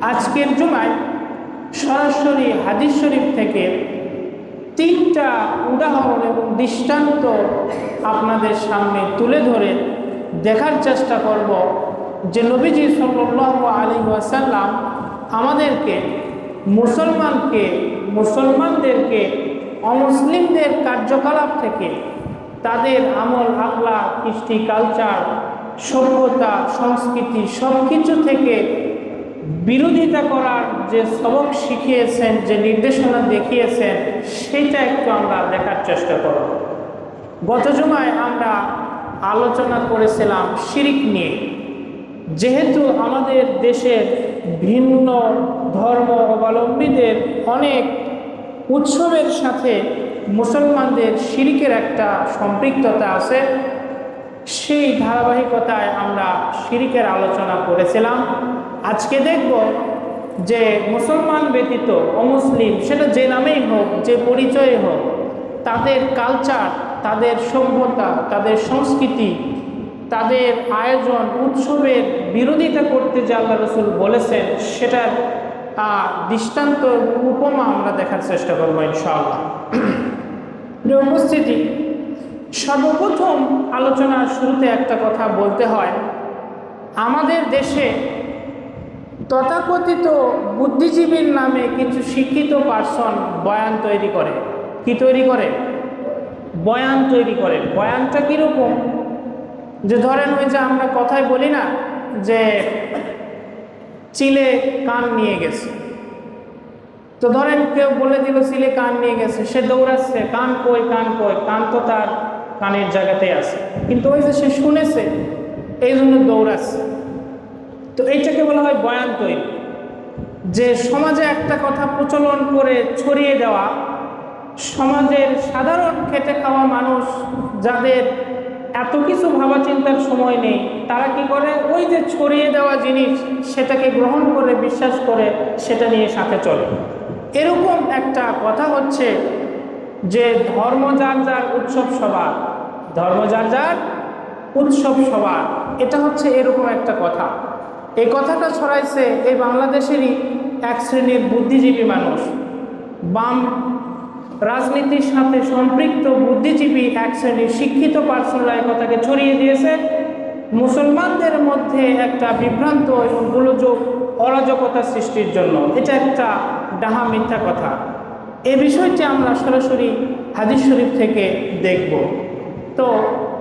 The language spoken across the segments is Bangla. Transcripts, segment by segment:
আজকের জুমায় সরাসরি হাদিস শরীফ থেকে তিনটা উদাহরণ এবং দৃষ্টান্ত আপনাদের সামনে তুলে ধরে দেখার চেষ্টা করব যে নবীজি সাল্লাহ আলী ওয়াসাল্লাম আমাদেরকে মুসলমানকে, মুসলমানদেরকে, অমুসলিমদের কার্যকলাপ থেকে তাদের আমল আকলা কৃষ্টি কালচার সভ্যতা, সংস্কৃতি সব কিছু থেকে বিরোধিতা করার যে সবক শিখিয়েছেন, যে নির্দেশনা দেখিয়েছেন, সেটা একটু আমরা দেখার চেষ্টা করব। গত জমায় আমরা আলোচনা করেছিলাম শিরিক নিয়ে। যেহেতু আমাদের দেশের ভিন্ন ধর্ম অবলম্বীদের অনেক উৎসবের সাথে মুসলমানদের শিরিকের একটা সম্পৃক্ততা আছে, সেই ধারাবাহিকতায় আমরা শিরিকের আলোচনা করেছিলাম। আজকে দেখব যে মুসলমান ব্যতীত অমুসলিম, সেটা যে নামেই হোক, যে পরিচয়ে হোক, তাদের কালচার তাদের সভ্যতা, তাদের সংস্কৃতি, তাদের আয়োজন, উৎসবের বিরোধিতা করতে যে আল্লাহ রসুল বলেছেন, সেটার দৃষ্টান্ত উপমা আমরা দেখার চেষ্টা করব ইনশাআল্লাহ। উপস্থিতি, সর্বপ্রথম আলোচনার শুরুতে একটা কথা বলতে হয়, আমাদের দেশে তথাকথিত বুদ্ধিজীবীর নামে কিছু শিক্ষিত পার্সন বয়ান তৈরি করে। কি তৈরি করে? বয়ান তৈরি করে। বয়ানটা কীরকম? যে ধরেন ওই যে আমরা কথায় বলি না, যে চিলে কান নিয়ে গেছে। তো ধরেন কেউ বলে দিল, চিলে কান নিয়ে গেছে। সে দৌড়াচ্ছে, কান কই কান কই? কান তো তার কানের জায়গাতেই আছে। কিন্তু ওই যে সে শুনেছে, এই জন্য দৌড়াচ্ছে। তো এইটাকে বলা হয় বয়ান তৈরি। যে সমাজে একটা কথা প্রচলন করে ছড়িয়ে দেওয়া, সমাজের সাধারণ খেটে খাওয়া মানুষ যাদের এত কিছু ভাবা চিন্তার সময় নেই, তারা কি করে? ওই যে ছড়িয়ে দেওয়া জিনিস, সেটাকে গ্রহণ করে, বিশ্বাস করে, সেটা নিয়ে সাথে চলে। এরকম একটা কথা হচ্ছে যে ধর্ম যার যার উৎসব সবার, ধর্ম যার যার উৎসব সবার। এটা হচ্ছে এরকম একটা কথা। এই কথাটা ছড়াইছে এই বাংলাদেশেরই এক শ্রেণির বুদ্ধিজীবী মানুষ। বাম রাজনীতির সাথে সম্পৃক্ত বুদ্ধিজীবী এক শ্রেণির শিক্ষিত পার্সনরা এই কথাকে ছড়িয়ে দিয়েছে। মুসলমানদের মধ্যে একটা বিভ্রান্ত এবং গোলযোগ অরাজকতা সৃষ্টির জন্য। এটা একটা ডাহা মিথ্যা কথা। এ বিষয়টি আমরা সরাসরি হাদিস শরীফ থেকে দেখব। তো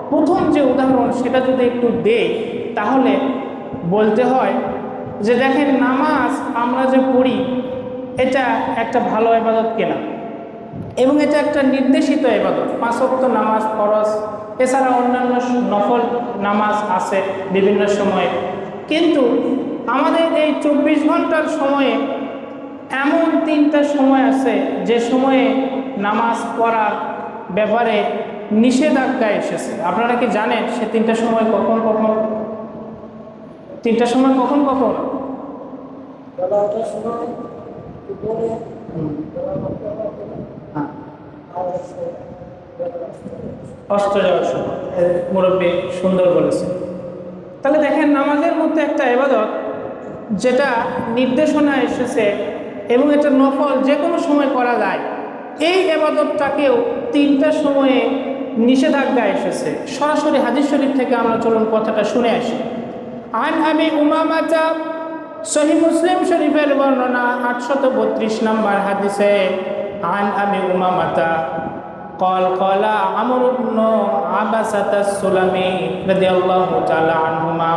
প্রথম যে উদাহরণ সেটা যদি একটু দেই, তাহলে বলতে হয় যে দেখেন নামাজ আমরা যে পড়ি, এটা একটা ভালো এবাদত কেনা? এবং এটা একটা নির্দেশিত এবাদত পাঁচক্ত নামাজ, ফরজ, এছাড়া অন্যান্য নফল নামাজ আছে বিভিন্ন সময়ে। কিন্তু আমাদের এই চব্বিশ ঘণ্টার সময়ে এমন তিনটা সময় আছে যে সময়ে নামাজ পড়ার ব্যাপারে নিষেধাজ্ঞা এসেছে। আপনারা কি জানেন সে তিনটা সময় কখন কখন? তিনটা সময় কখন কখন? হ্যাঁ। অস্ত যাওয়ার সময়। মুরব্বী সুন্দর বলেছে। তাহলে দেখেন নামাজের মধ্যে একটা এবাদত যেটা নির্দেশনা এসেছে এবং এটা নফল যে কোনো সময় করা যায় এই এবাদতটাকেও তিনটা সময়ে নিষেধাজ্ঞা এসেছে। সরাসরি হাদিস শরীফ থেকে আমরা চলুন কথাটা শুনে আসি। আন আমি উমামাচা সহি মুসলিম শরীফের বর্ণনা আটশত বত্রিশ নম্বর হাদিসে আন আমি উমামাতা قال قال عمرو بن عبسة السلمي رضي الله تعالى عنهما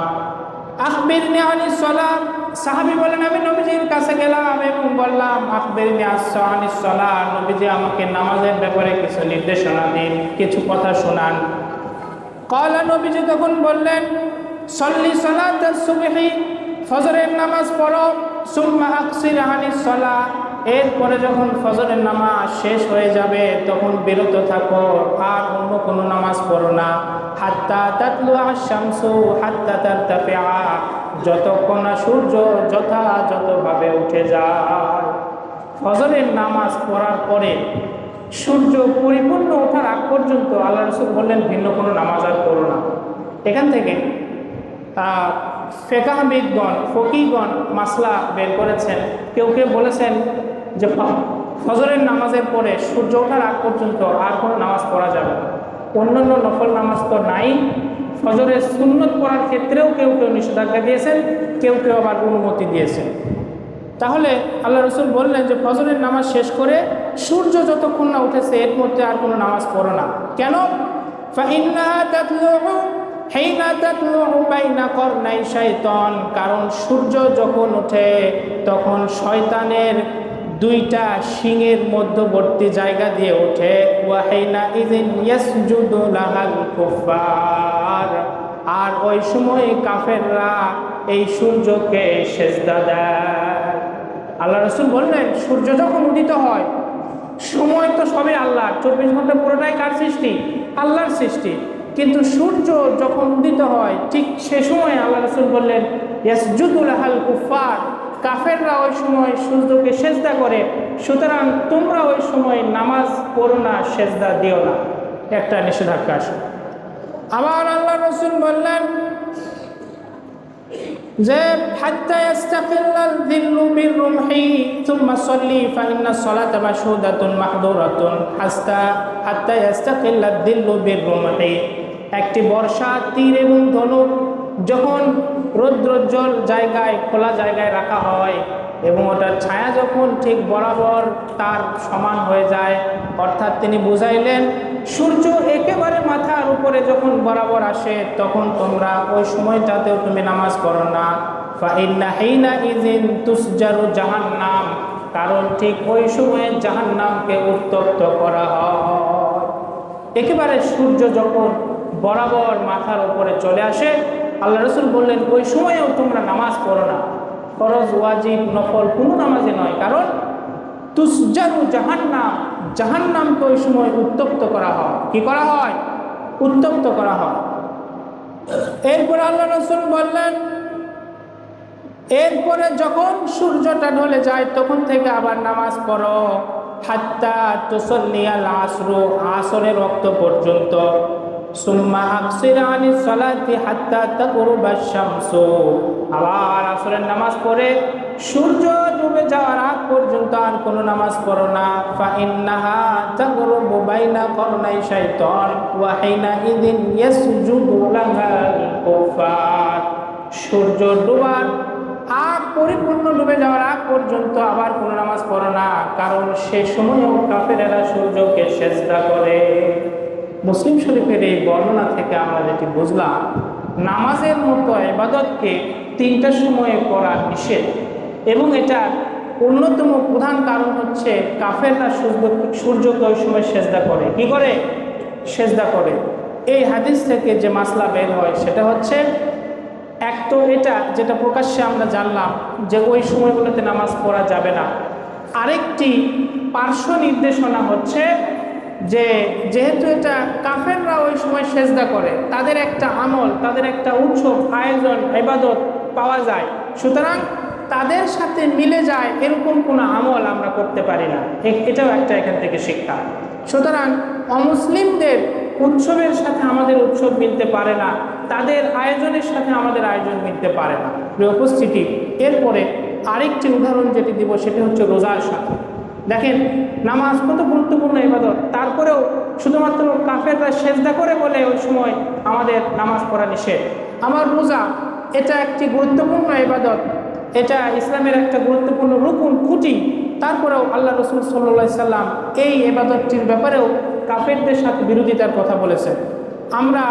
أخبرني عن الصلاة সাহাবি বলেন আমি নবীজির কাছে গেলাম এবং বললাম আখবেরিনি আনি সলা নবীজি আমাকে নামাজের ব্যাপারে কিছু নির্দেশনা দিন কিছু কথা শোনান কলা নবীজি তখন বললেন সল্লি সলাত সুবহি, ফজরের নামাজ পড়ো, সুম্মা আকসির আনি সলা। এরপরে যখন ফজরের নামাজ শেষ হয়ে যাবে, তখন বিরত থাকো, আর অন্য কোনো নামাজ পড়ো না। হাত্তা তাতলু আশামসু হাত্তা তারতাফিআ। যতক্ষণ না সূর্য যথাযথভাবে উঠে যায়। ফজরের নামাজ পড়ার পরে সূর্য পরিপূর্ণ ওঠার আগ পর্যন্ত আল্লাহ রসুল বললেন, ভিন্ন কোনো নামাজ আর পড়ো না। এখান থেকে ফেকাহবিদগণ ফকিগণ মাসলা বের করেছেন। কেউ কেউ বলেছেন যে ফজরের নামাজের পরে সূর্য ওঠার আগ পর্যন্ত আর কোনো নামাজ পড়া যাবে অন্যান্য নফল নামাজ তো নাই। ফজরের সুন্নত পড়ার ক্ষেত্রেও কেউ কেউ নিষেধাজ্ঞা দিয়েছেন, কেউ কেউ আবার অনুমতি দিয়েছেন। তাহলে আল্লাহ রসুল বললেন যে, ফজরের নামাজ শেষ করে সূর্য যতক্ষণ না উঠেছে, এর মধ্যে আর কোনো নামাজ পড়ো না। কেন? কারণ সূর্য যখন ওঠে, তখন শয়তানের দুইটা শিঙের মধ্যবর্তী জায়গা দিয়ে ওঠে। আর ওই সময়ে কাফেররা এই সূর্যকে সেজদা দেয়। আল্লাহ রসুল বললেন, সূর্য যখন উদিত হয়, সময় তো সবই আল্লাহ চব্বিশ ঘণ্টা পুরোটাই কার সৃষ্টি? আল্লাহর সৃষ্টি। কিন্তু সূর্য যখন উদিত হয়, ঠিক সে সময় আল্লাহ রসুল বললেন, ইয়াসজুদুল হাল কুফার কাফেররা ওই সময় সূর্যকে সেজদা করে, সুতরাং তোমরা ওই সময় নামাজ পড়ো না, সেজদা দিও না। একটা নিষেধাজ্ঞা আসে। আবার আল্লাহ রসুল বললেন যে, হাত্তা একটি বর্ষা, তীর এবং ধনুক যখন রৌদ্রোজ্জ্বল জায়গায়, খোলা জায়গায় রাখা হয় এবং ওটার ছায়া যখন ঠিক বরাবর তার সমান হয়ে যায়, অর্থাৎ তিনি বুঝাইলেন, সূর্য একেবারে মাথার উপরে যখন বরাবর আসে, তখন তোমরা ওই সময়টাতেও তুমি নামাজ পড়ো না। জাহান্নাম, কারণ ঠিক ওই সময়ে জাহান্নামকে উত্তপ্ত করা হয়। একেবারে সূর্য যখন বরাবর মাথার উপরে চলে আসে। আল্লাহ রসুল বললেন, ওই সময়েও তোমরা নামাজ পড়ো না। ফরজ, ওয়াজিব, নফল কোনো নামাজে নয়। কারণ তুসজারু জাহান্নাম, জাহান্নামকে ওই সময় উত্তপ্ত করা হয়। কি করা হয়? উত্তপ্ত করা হয়। এরপর আল্লাহ রসুল বললেন, এরপরে যখন সূর্যটা ঢলে যায়, তখন থেকে আবার নামাজ পড়ো। হাত্তা তুসল্লিয়াল আসরু, আসরের রক্ত পর্যন্ত। সুম্মা আকসির আনি সালাতি হাত্তা তাকুরুবা শামসু। আবার আসরের নামাজ পড়ে সূর্য ডুবে যাওয়ার আগ পর্যন্ত আর কোনো নামাজ পড়ো না। ফা ইন্নাহা তাকুরুবু বাইনা করনাই শাইতান ওয়া হিনা ইদিন ইয়াসজুদু লাহাল কুফার সূর্য ডুবার আগ পরিপূর্ণ ডুবে যাওয়ার আগ পর্যন্ত আবার কোনো নামাজ পড়ো না, কারণ সে সময়ও কাফেরেরা সূর্যকে সেজদা করে। মুসলিম শরীফের এই বর্ণনা থেকে আমরা যেটি বুঝলাম, নামাজের মতো ইবাদতকে তিনটা সময়ে করা নিষেধ। এবং এটা অন্যতম প্রধান কারণ হচ্ছে কাফেররা সূর্য সূর্যকে ওই সময় সেজদা করে। কি করে? সেজদা করে। এই হাদিস থেকে যে মাসলা বের হয় সেটা হচ্ছে, এক তো এটা যেটা প্রকাশ্যে আমরা জানলাম যে ওই সময়গুলোতে নামাজ পড়া যাবে না। আরেকটি পার্শ্ব নির্দেশনা হচ্ছে যে যেহেতু এটা কাফেররা ওই সময় সেজদা করে, তাদের একটা আমল, তাদের একটা উৎসব, আয়োজন, ইবাদত পাওয়া যায়। সুতরাং তাদের সাথে মিলে যায় এরকম কোনো আমল আমরা করতে পারি না। এটাও একটা এখান থেকে শিক্ষা। সুতরাং অমুসলিমদের উৎসবের সাথে আমাদের উৎসব মিলতে পারে না, তাদের আয়োজনের সাথে আমাদের আয়োজন মিলতে পারে না। উপস্থিতি, এরপরে আরেকটি উদাহরণ যেটি দিব সেটি হচ্ছে রোজার সাথে। দেখেন, নামাজ কত গুরুত্বপূর্ণ ইবাদত। তারপরেও শুধুমাত্র কাফেররা সেজদা করে বলে ওই সময় আমাদের নামাজ পড়া নিষেধ। আমার রোজা, এটা একটি গুরুত্বপূর্ণ ইবাদত। এটা ইসলামের একটা গুরুত্বপূর্ণ রুকুন, খুঁটি। তারপরেও আল্লাহ রসুল সাল্লা সাল্লাম এই এবাদতটির ব্যাপারেও কাফেরদের সাথে বিরোধিতার কথা বলেছেন। আমরা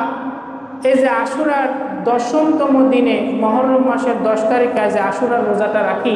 এই যে আশুরার দশমতম দিনে মহরম মাসের দশ তারিখে যে আশুরার রোজাটা রাখি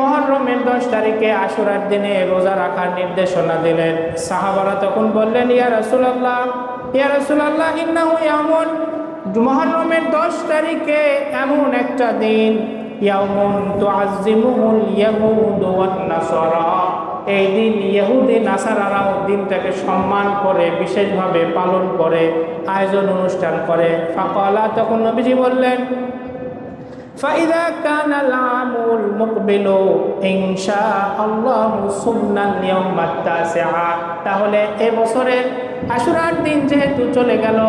মহরমের দশ তারিখে আশুরার দিনে রোজা রাখার নির্দেশনা দিলেন। সাহাবারা তখন বললেন, ইয়া রাসূলুল্লাহ ইয়া রাসূলুল্লাহ, ইন্নাহু ইয়ামুন। মহরমের দশ তারিখে এমন একটা দিন, ইয়াউমুন তুআজ্জিমুহুল ইয়াহুদু ওয়ান নাসারা। এই দিন ইহুদি, নাসারারাও দিনটাকে সম্মান করে, বিশেষভাবে পালন করে, আয়োজন অনুষ্ঠান করে। ফাকালা, তখন নবীজি বললেন فإذا كان العام المقبل إن شاء الله صمنا اليوم التاسع তাহলে এ বছরের আশুরার দিন যেহেতু চলে গেল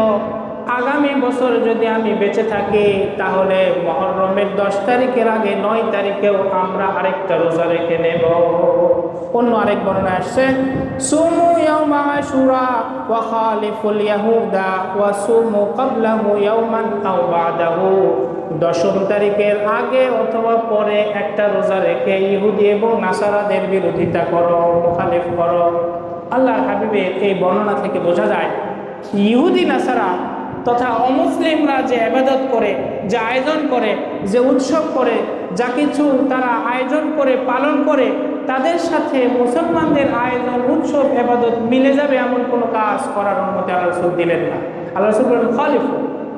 আগামী বছর যদি আমি বেঁচে থাকি তাহলে মহরমের দশ তারিখের আগে নয় তারিখেও আমরা আরেকটা রোজা রেখে নেব অন্য আরেক বর্ণনা আসছে সুমু ইয়াউমা আশুরা ওয়া খালিফুল ইয়াহুদা ওয়া সুমু ক্বাবলাহু ইয়াউমান আও বাদাহু দশম তারিখের আগে অথবা পরে একটা রোজা রেখে ইহুদি এবং নাসারাদের বিরোধিতা করো, মুখালিফ করো। আল্লাহর হাবিবের এই বর্ণনা থেকে বোঝা যায়, ইহুদি, নাসারা তথা অমুসলিমরা যে আবাদত করে, যে আয়োজন করে, যে উৎসব করে, যা কিছু তারা আয়োজন করে, পালন করে, তাদের সাথে মুসলমানদের আয়োজন, উৎসব আবাদত মিলে যাবে এমন কোনো কাজ করার অনুমতি আল্লাহ দিলেন না। আল্লাহ রসুল বলেন খালিফ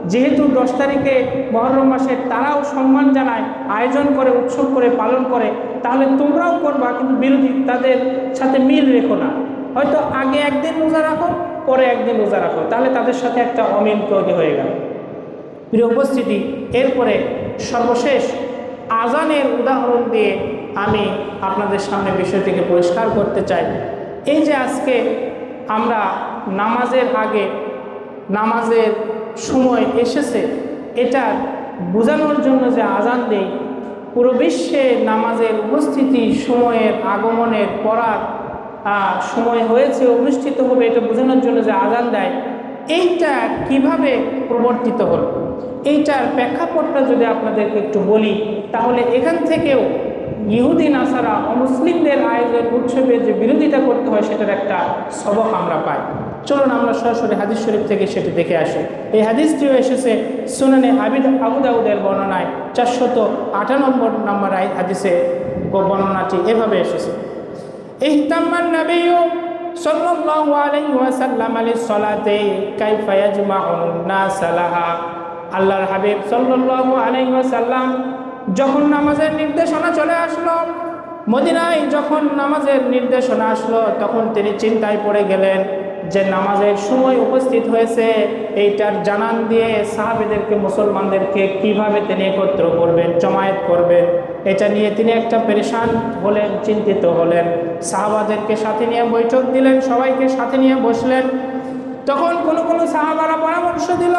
যেহেতু দশ তারিখে মহরম মাসে তারাও সম্মান জানায়, আয়োজন করে, উৎসব করে, পালন করে, তাহলে তোমরাও করবা, কিন্তু বিরোধী তাদের সাথে মিল রেখো না। হয়তো আগে একদিন রোজা রাখো, পরে একদিন রোজা রাখো, তাহলে তাদের সাথে একটা অমিল তৈরি হয়ে গেল। প্রিয় উপস্থিতি, এরপরে সর্বশেষ আজানের উদাহরণ দিয়ে আমি আপনাদের সামনে বিষয়টিকে পরিষ্কার করতে চাই। এই যে আজকে আমরা নামাজের আগে, নামাজের সময় এসেছে, এটা বোঝানোর জন্য যে আজান দেই পুরো বিশ্বে নামাজের উপস্থিতি, সময়ের আগমনের পড়ার সময় হয়েছে, অনুষ্ঠিত হবে, এটা বোঝানোর জন্য যে আজান দেয়। এইটা কীভাবে প্রবর্তিত হলো? এইটার প্রেক্ষাপটটা যদি আপনাদেরকে একটু বলি, তাহলে এখান থেকেও ইহুদি, নাসারা, অমুসলিমদের আয়োজন উৎসবের যে বিরোধিতা করতে হয়, সেটার একটা সবক আমরা পাই। চলুন আমরা সরাসরি হাদিস শরীফ থেকে সেটি দেখে আসি। এই হাদিসটিও এসেছে সুনানে আবিদ আবুদাউদের বর্ণনায় চারশত আটানব্বই নম্বর হাদিসে বর্ণনাটি এভাবে এসেছে। ওয়াসাল্লাম আল্লাহর হাবিব সাল্লাম ওয়াসাল্লাম যখন নামাজের নির্দেশনা চলে আসলো, মদিনায় যখন নামাজের নির্দেশনা আসলো, তখন তিনি চিন্তায় পড়ে গেলেন যে নামাজের সময় উপস্থিত হয়েছে। এইটার জানান দিয়ে সাহাবেদেরকে, মুসলমানদেরকে কীভাবে তিনি একত্র করবেন, জমায়েত করবেন, এটা নিয়ে তিনি একটা পরেশান হলেন, চিন্তিত হলেন। সাহাবাদেরকে সাথে নিয়ে বৈঠক দিলেন, সবাইকে সাথে নিয়ে বসলেন। তখন কোনো কোনো সাহাবারা পরামর্শ দিল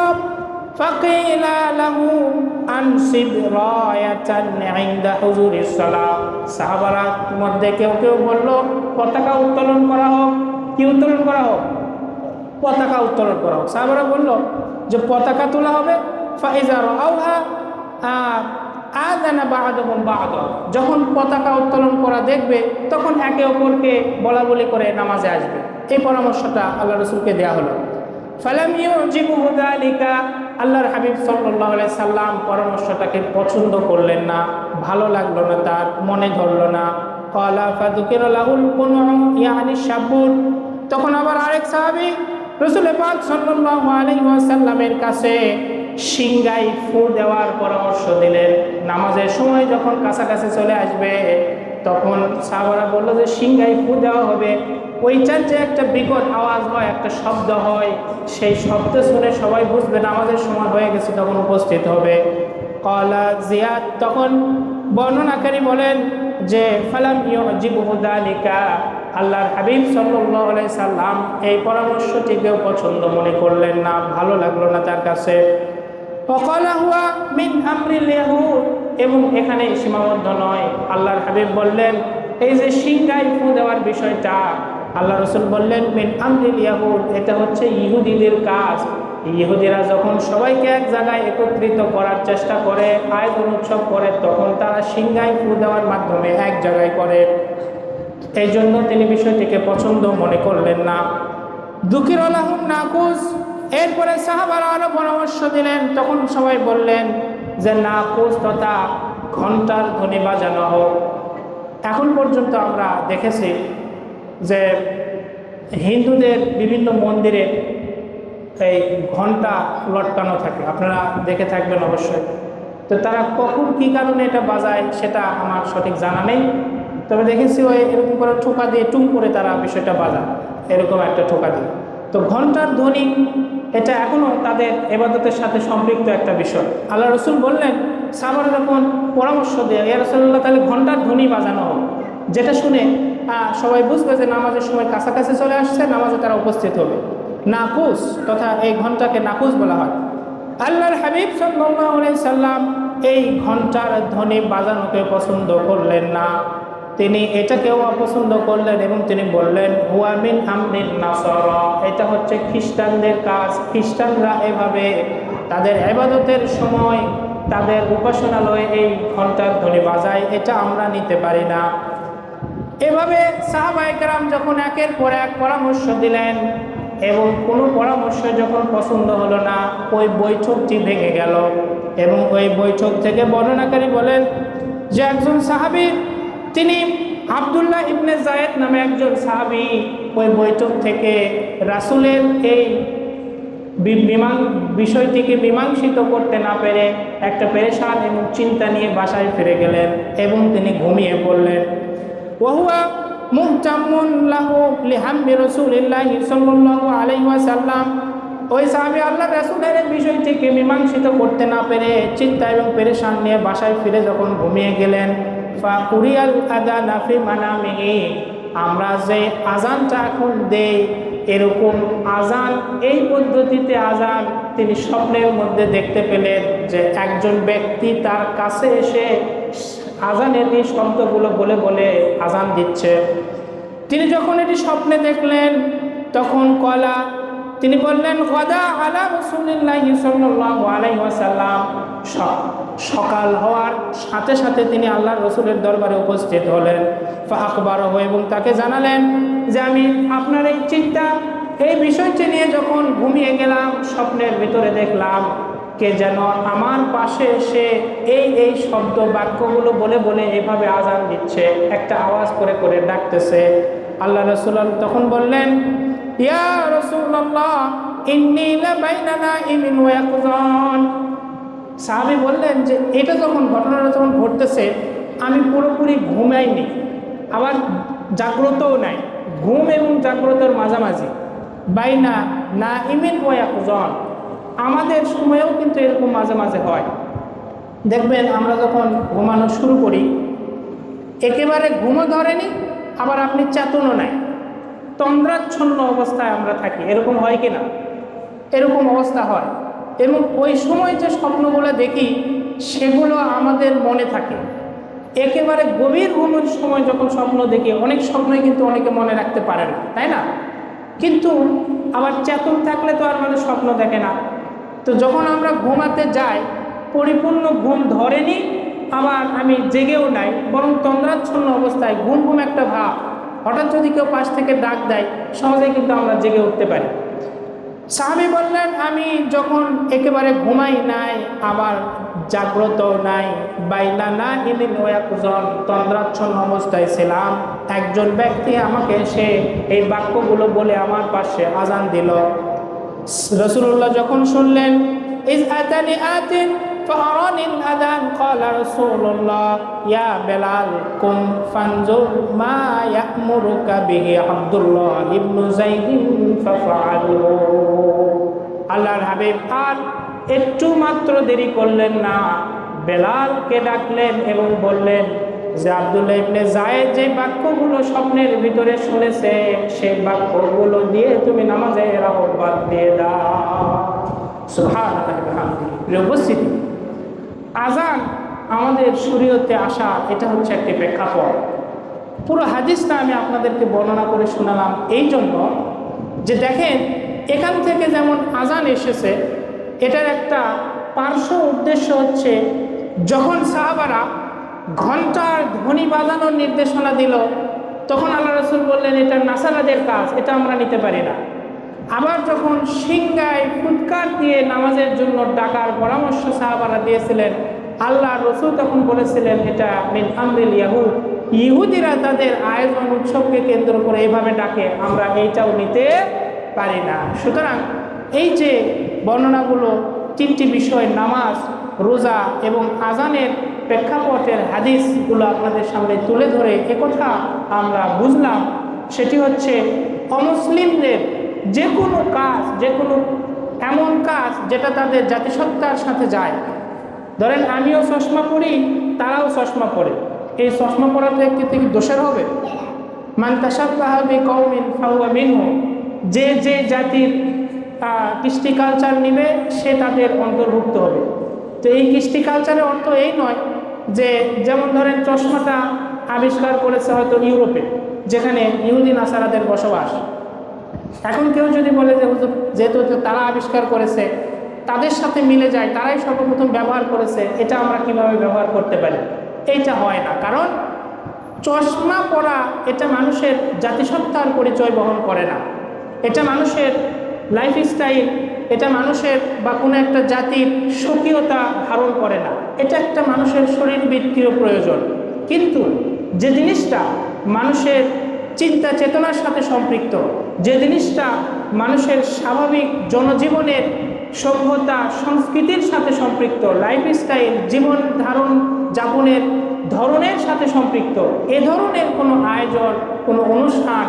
فقيل له أنصب راية عند حضور الصلاة সাহাবারা মধ্যে কেউ কেউ বলল পতাকা উত্তোলন করা হোক কি উত্তোলন করা হোক পতাকা উত্তোলন করা হোক সাহাবারা বলল যে পতাকা তোলা হবে ফাইজার আউহা আদানা বাহাদুম বাহাদ যখন পতাকা উত্তোলন করা দেখবে তখন একে অপরকে বলা বলি করে নামাজে আসবে এই পরামর্শটা আল্লাহ রসুলকে দেওয়া হলো ফালাম ইউজিবুহু যালিকা আল্লাহর হাবিব আলাইহি সাল্লাম পরামর্শটাকে পছন্দ করলেন না, ভালো লাগল না তার, মনে ধরলো না। কুনু তখন আবার আরেক সাহাবী রাসূল পাক আলাইহি ওয়াসাল্লামের কাছে সিংগাই ফু দেওয়ার পরামর্শ দিলেন। নামাজের সময় যখন কাছাকাছি চলে আসবে তখন সাহাবারা বলল যে সিংগাই ফু দেওয়া হবে। ওইটার যে একটা বিকট আওয়াজ হয়, একটা শব্দ হয়। সেই শব্দ শুনে সবাই বুঝবে নামাজের সময় হয়ে গেছে, তখন উপস্থিত হবে। কলা জিয়াদ তখন বর্ণনাকারী বলেন যে, ফালাম ইউজিবুদালিকা আল্লাহর হাবিব আলাইহি সাল্লাম এই পরামর্শটিকেও পছন্দ মনে করলেন না, ভালো লাগল না তার কাছে। ওয়াকালা হুয়া মিন আমরিল এবং এখানে সীমাবদ্ধ নয়। আল্লাহর হাবিব বললেন, এই যে সিংগাই ফু দেওয়ার বিষয়টা, আল্লাহ রসুল বললেন, মিন আমরিল ইয়াহুদ এটা হচ্ছে ইহুদিদের কাজ। ইহুদিরা যখন সবাইকে এক জায়গায় একত্রিত করার চেষ্টা করে আয়োজন উৎসব করে, তখন তারা সিংগাই ফু দেওয়ার মাধ্যমে এক জায়গায় করে। এই জন্য তিনি বিষয়টিকে পছন্দ মনে করলেন না। দুঃখের আলাহুম নাকুস এরপরে সাহাবারা আরও পরামর্শ দিলেন, তখন সবাই বললেন যে নাকুস তথা ঘণ্টার ধ্বনি বাজানো হোক। এখন পর্যন্ত আমরা দেখেছি যে হিন্দুদের বিভিন্ন মন্দিরে এই ঘণ্টা লটকানো থাকে। আপনারা দেখে থাকবেন অবশ্যই। তো তারা কখন কী কারণে এটা বাজায় সেটা আমার সঠিক জানা নেই। তবে দেখেছি ওই এরকম করে ঠোকা দিয়ে টুম করে তারা বিষয়টা বাজায়। এরকম একটা ঠোকা দিয়ে। তো ঘণ্টার ধ্বনি এটা এখনও তাদের এবাদতের সাথে সম্পৃক্ত একটা বিষয়। আল্লাহ রসুল বললেন সাবার যখন পরামর্শ দেয়, ইয়া রসুল্লাহ তাহলে ঘণ্টার ধ্বনি বাজানো হোক। যেটা শুনে সবাই বুঝবে যে নামাজের সময় কাছাকাছি চলে আসছে, নামাজে তারা উপস্থিত হবে। নাকুস তথা এই ঘন্টাকে নাকুস বলা হয়। আল্লাহর হাবিব আলাইহি সাল্লাম এই ঘণ্টার ধ্বনি বাজানোকে পছন্দ করলেন না। তিনি এটাকেও অপছন্দ করলেন এবং তিনি বললেন হুয়ামিন আমরিন নাসর। এটা হচ্ছে খ্রিস্টানদের কাজ। খ্রিস্টানরা এভাবে তাদের এবাদতের সময় তাদের উপাসনালয়ে এই ঘণ্টার ধ্বনি বাজায়, এটা আমরা নিতে পারি না। এভাবে সাহাবাইকরাম যখন একের পর এক পরামর্শ দিলেন এবং কোনো পরামর্শ যখন পছন্দ হলো না, ওই বৈঠকটি ভেঙে গেল এবং ওই বৈঠক থেকে বর্ণনাকারী বলেন যে একজন সাহাবি তিনি আবদুল্লাহ ইবনে জায়েদ নামে একজন সাহাবি ওই বৈঠক থেকে রাসুলের এই বিমান, বিষয়টিকে মীমাংসিত করতে না পেরে একটা পেরেশান এবং চিন্তা নিয়ে বাসায় ফিরে গেলেন এবং তিনি ঘুমিয়ে পড়লেন। ওহুয়া মুহতামুন লাহু লিহাম্মি রাসূলিল্লাহি সাল্লাল্লাহু ওই সাহাবী আল্লাহ রাসূলের বিষয়টিকে মীমাংসিত করতে না পেরে চিন্তা এবং পেরেশান নিয়ে বাসায় ফিরে যখন ঘুমিয়ে গেলেন ফা কুরিয়াল আদানা ফি মানামিহি। আমরা যে আজানটা এখন দেই, এরকম আজান এই পদ্ধতিতে আজান তিনি স্বপ্নের মধ্যে দেখতে পেলেন যে একজন ব্যক্তি তার কাছে এসে আজানের এই শব্দগুলো বলে বলে আজান দিচ্ছে। তিনি যখন এটি স্বপ্নে দেখলেন, তখন কলা তিনি বললেন, গদা আলা রসুলিল্লাহ সাল্লাল্লাহু আলাইহি ওয়াসাল্লাম। সকাল হওয়ার সাথে সাথে তিনি আল্লাহ রসুলের দরবারে উপস্থিত হলেন। ফাকবার এবং তাকে জানালেন যে, আমি আপনার এই চিন্তা, এই বিষয়টি নিয়ে যখন ঘুমিয়ে গেলাম, স্বপ্নের ভিতরে দেখলাম কে যেন আমার পাশে এসে এই এই শব্দ বাক্যগুলো বলে বলে এভাবে আজান দিচ্ছে। একটা আওয়াজ করে করে ডাকতেছে। আল্লাহ রসুল তখন বললেন ইয়া রসুল্লাহ ইন্নি লাবাইনানা ইমিন ওয়াকজন সাহাবি বললেন যে, এটা যখন ঘটনাটা যখন ঘটতেছে, আমি পুরোপুরি ঘুমাইনি। আবার জাগ্রতও নাই। ঘুম এবং জাগ্রতর মাঝামাঝি। বাইনা না ইমিন ওয়াকজন আমাদের সময়েও কিন্তু এরকম মাঝে মাঝে হয়। দেখবেন আমরা যখন ঘুমানো শুরু করি, একেবারে ঘুমও ধরেনি, আবার আপনি চেতনও নাই। তন্দ্রাচ্ছন্ন অবস্থায় আমরা থাকি, এরকম হয় কি না? এরকম অবস্থা হয়। এবং ওই সময় যে স্বপ্নগুলো দেখি, সেগুলো আমাদের মনে থাকে। একেবারে গভীর ঘুমের সময় যখন স্বপ্ন দেখি, অনেক স্বপ্নই কিন্তু অনেকে মনে রাখতে পারে না, তাই না? কিন্তু আবার চেতন থাকলে তো আর মানুষ স্বপ্ন দেখে না। তো যখন আমরা ঘুমাতে যাই, পরিপূর্ণ ঘুম ধরেনি, আবার আমি জেগেও নাই, বরং তন্দ্রাচ্ছন্ন অবস্থায় ঘুম ঘুম একটা ভাব। হঠাৎ যদি কেউ পাশ থেকে ডাক দেয় সহজে কিন্তু আমরা জেগে উঠতে পারি। সাহাবি বললেন, আমি যখন একেবারে ঘুমাই নাই, আবার জাগ্রত নাই, বাইনা না ইমিন ওয়াকুজন তন্দ্রাচ্ছন্ন অবস্থায় ছিলাম। একজন ব্যক্তি আমাকে সে এই বাক্যগুলো বলে আমার পাশে আজান দিল। রসুল্লাহ যখন শুনলেন فأراني الأذان قال رسول الله يا بلال قم فانظر ما يأمرك به عبد الله بن زيد ففعله আল্লাহর হাবিব আর একটু মাত্র দেরি করলেন না বেলালকে ডাকলেন এবং বললেন যে আব্দুল্লাহ ইবনে জায়েদ যে বাক্যগুলো স্বপ্নের ভিতরে শুনেছে সেই বাক্যগুলো দিয়ে তুমি নামাজে আহ্বান দিয়ে দাও সুবহানাল্লাহি প্রিয় উপস্থিতি আজান আমাদের শরীয়তে আসা, এটা হচ্ছে একটি প্রেক্ষাপট। পুরো হাদিসটা আমি আপনাদেরকে বর্ণনা করে শোনালাম এই জন্য যে দেখেন, এখান থেকে যেমন আজান এসেছে, এটার একটা পার্শ্ব উদ্দেশ্য হচ্ছে যখন সাহাবারা ঘণ্টার ধ্বনি বাজানোর নির্দেশনা দিল, তখন আল্লাহ রসুল বললেন, এটা নাসারাদের কাজ, এটা আমরা নিতে পারি না। আবার যখন সিংগায় ফুৎকার দিয়ে নামাজের জন্য ডাকার পরামর্শ সাহাবারা দিয়েছিলেন আল্লাহ রসুল তখন বলেছিলেন, এটা মিন আমরিল ইয়াহুদ। ইহুদিরা তাদের আয়োজন উৎসবকে কেন্দ্র করে এইভাবে ডাকে, আমরা এইটাও নিতে পারি না। সুতরাং এই যে বর্ণনাগুলো, তিনটি বিষয়, নামাজ, রোজা এবং আজানের প্রেক্ষাপটের হাদিসগুলো আপনাদের সামনে তুলে ধরে একথা আমরা বুঝলাম, সেটি হচ্ছে অমুসলিমদের যে কোনো কাজ, যে কোনো এমন কাজ যেটা তাদের জাতিসত্তার সাথে যায়। ধরেন আমিও চশমা পরি, তারাও চশমা পরে। এই চশমা পরাতে একটি থেকে দোষের হবে? মান তাসাব্বাহাবি কওমিন ফাহুয়া মিনহু। যে যে জাতির কৃষ্টি কালচার নিবে, সে তাদের অন্তর্ভুক্ত হবে। তো এই কৃষ্টি কালচারের অর্থ এই নয় যে, যেমন ধরেন চশমাটা আবিষ্কার করেছে হয়তো ইউরোপে, যেখানে ইহুদিন আসারাদের বসবাস। এখন কেউ যদি বলে যে হুজুর, যেহেতু তারা আবিষ্কার করেছে, তাদের সাথে মিলে যায়, তারাই সর্বপ্রথম ব্যবহার করেছে, এটা আমরা কীভাবে ব্যবহার করতে পারি? এইটা হয় না। কারণ চশমা পরা এটা মানুষের জাতিসত্তার পরিচয় বহন করে না। এটা মানুষের লাইফ স্টাইল এটা মানুষের বা কোনো একটা জাতির স্বকীয়তা ধারণ করে না। এটা একটা মানুষের শরীরবৃত্তীয় প্রয়োজন। কিন্তু যে জিনিসটা মানুষের চিন্তা চেতনার সাথে সম্পৃক্ত। যে জিনিসটা মানুষের স্বাভাবিক জনজীবনের সভ্যতা, সংস্কৃতির সাথে সম্পৃক্ত লাইফস্টাইল জীবন ধারণ, যাপনের ধরনের সাথে সম্পৃক্ত, এ ধরনের কোনো আয়োজন, কোনো অনুষ্ঠান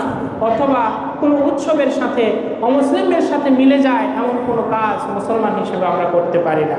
অথবা কোনো উৎসবের সাথে অমুসলিমদের সাথে মিলে যায় এমন কোনো কাজ মুসলমান হিসেবে আমরা করতে পারি না।